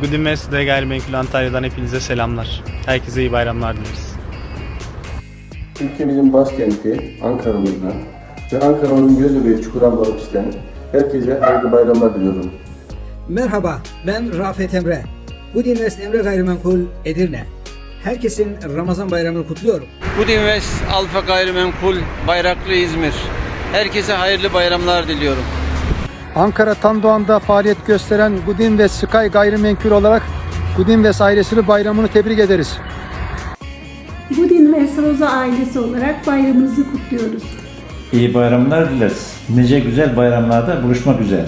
Good Invest Gayrimenkul Antalya'dan hepinize selamlar. Herkese iyi bayramlar dileriz. Ülkemizin başkenti Ankara'mızdan ve Ankara'nın göz bebeği Çukuran Balıkçı'dan herkese hayırlı bayramlar diliyorum. Merhaba, ben Rafet Emre. Good Invest Emre Gayrimenkul Edirne. Herkesin Ramazan bayramını kutluyorum. Good Invest Alfa Gayrimenkul Bayraklı İzmir. Herkese hayırlı bayramlar diliyorum. Ankara Tandoğan'da faaliyet gösteren Gudin ve Sky Gayrimenkul olarak Gudin ve ailesini bayramını tebrik ederiz. Budin ve Roza ailesi olarak bayramınızı kutluyoruz. İyi bayramlar dileriz. Nice güzel bayramlarda buluşmak üzere.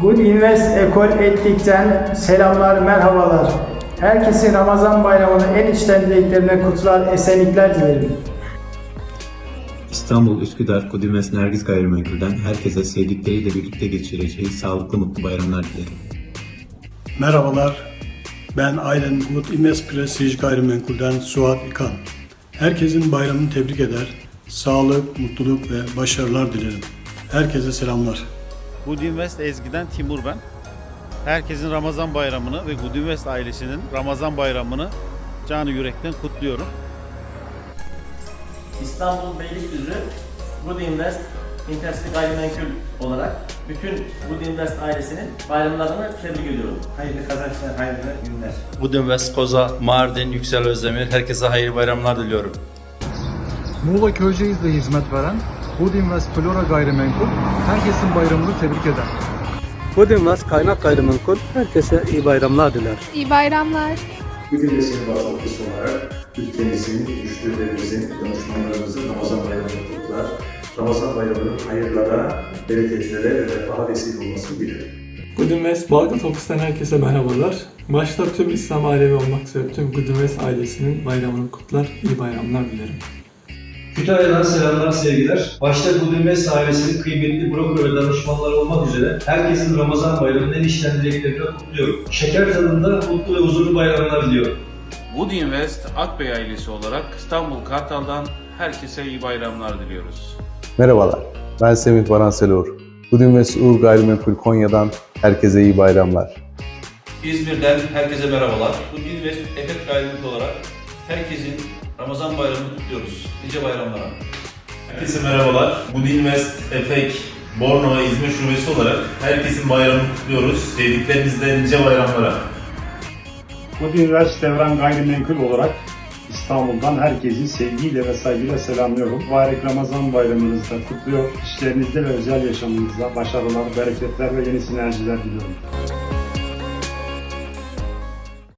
Good Invest Ekol Etlik'ten selamlar, merhabalar. Herkesin Ramazan bayramını en içten dileklerine kutlar, esenlikler dilerim. İstanbul Üsküdar Kudümes Nergis Gayrimenkul'den herkese sevdikleriyle birlikte geçireceği sağlıklı mutlu bayramlar dilerim. Merhabalar, ben Aylen Good Invest Prestige Gayrimenkul'den Suat İkan. Herkesin bayramını tebrik eder, sağlık, mutluluk ve başarılar dilerim. Herkese selamlar. Good Invest Ezgi'den Timur ben. Herkesin Ramazan bayramını ve Good Invest ailesinin Ramazan bayramını canı yürekten kutluyorum. İstanbul Beylikdüzü Good Invest Intercity Gayrimenkul olarak bütün Good Invest ailesinin bayramlarını tebrik ediyorum. Hayırlı kazançlar, hayırlı günler. Budin West Koza, Mardin, Yüksel Özdemir. Herkese hayırlı bayramlar diliyorum. Muğla Köyceğiz'de hizmet veren Gudin ve Flora Gayrimenkul herkesin bayramını tebrik eder. Budinvest Kaynak Gayrimenkul herkese iyi bayramlar diler. İyi bayramlar. Bugün de senin bağlantısı olarak ülkemizin, müşterilerimizin, danışmanlarımızın Ramazan bayramını kutlar. Ramazan bayramının hayırlara, bereketlere ve refaha vesile olmasını dilerim. Good Invest Balgat Ofis'ten herkese merhabalar. Başta tüm İslam alemi olmak üzere tüm Good Invest ailesinin bayramını kutlar, iyi bayramlar dilerim. Kütahya'dan selamlar sevgiler. Başta Budinvest ailesinin kıymetli broker ve danışmanları olmak üzere herkesin Ramazan bayramının en içten dileklerini kutluyorum. Şeker tadında mutlu ve huzurlu bayramlar diliyorum. Good Invest Akbey ailesi olarak İstanbul Kartal'dan herkese iyi bayramlar diliyoruz. Merhabalar, ben Semih Baran Selur. Gudin ve Uğur Gayrimenkul Konya'dan herkese iyi bayramlar. İzmir'den herkese merhabalar. Budin West Efekt Gayrimenkul olarak herkesin Ramazan bayramını kutluyoruz. Nice bayramlara. Herkese merhabalar. Good Invest Efek Bornova İzmir Şubesi olarak herkesin bayramını kutluyoruz. Sevdiklerinizle nice bayramlara. Good Invest Devran Gayrimenkul olarak İstanbul'dan herkesi sevgiyle ve saygıyla selamlıyorum. Mübarek Ramazan bayramınızda kutluyor. İşlerinizde ve özel yaşamınızda başarılar, bereketler ve yeni sinerjiler diliyorum.